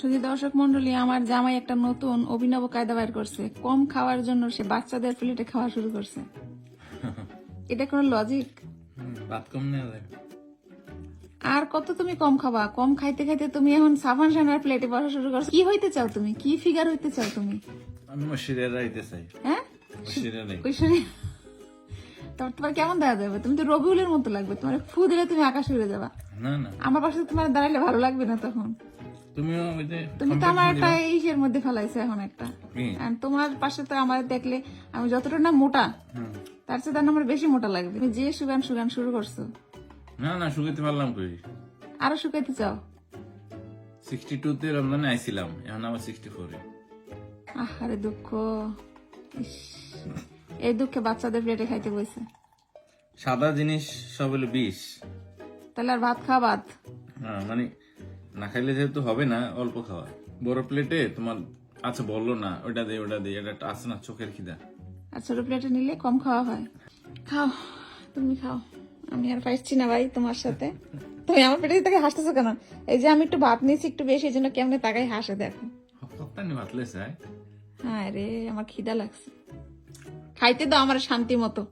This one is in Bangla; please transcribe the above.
শুধু দর্শক মন্ডলী আমার জামাই একটা নতুন অভিনব কায়দা বাইর করছে। কম খাওয়ার জন্য সে বাচ্চাদের প্লেটে খাওয়া শুরু করছে। এটা কোনো লজিক ভাত কম নেওয়া যায়। আর কত তুমি কম খাবা? কম খাইতে খাইতে তুমি এখন সাবান সানার প্লেটে বসা শুরু করছ। কি হইতে চাও তুমি? কি ফিগার হইতে চাও তুমি? আমি মসজিদে রাইতে চাই। হ্যাঁ? তোমার তোমার কেমন দেখা যাবে? তুমি তো রবিউলের মতো লাগবে। তোমার ফু দিলে তুমি আকাশ উড়ে যাবা। না না। আমার পাশে তোমার দাঁড়াইলে ভালো লাগবে না তখন। তুমিও ওই যে তুমি তো আমার একটা ইসের মধ্যে ফেলাইছো এখন একটা। আর তোমার পাশে তো আমার দেখলে আমি যতটা না মোটা তার চেয়ে তার আমার বেশি মোটা লাগবে। তুমি যে সুগান সুগান শুরু করছ। না না শুকাইতে পারলাম কই? আরও শুকাইতে চাও? সিক্সটি টু তে রমজানে আইছিলাম এখন আবার সিক্সটি ফোরে আহারে দুঃখ। এই দুঃখে বাচ্চাদের প্লেটে খাইতে সাদা জিনিস সব হলো বিষ। তাহলে আর ভাত খাওয়া বাদ? হ্যাঁ মানে না খাইলে যেহেতু হবে না অল্প খাওয়া। বড় প্লেটে তোমার আচ্ছা বলল না ওটা দে ওটা দে এটা একটা আছে না চোখের খিদা। আর ছোট প্লেটে নিলে কম খাওয়া হয়। খাও তুমি খাও। আমি আর পাইছি না ভাই তোমার সাথে। তুমি আমার পেটে থেকে হাসতেছো কেন? এই যে আমি একটু ভাত নিয়েছি একটু বেশি এই জন্য কেমনে তাকাই হাসে দেখো। হপ্তানি ভাতলে চাই হ্যাঁ রে আমার খিদা লাগছে। খাইতে দাও আমার শান্তি মতো।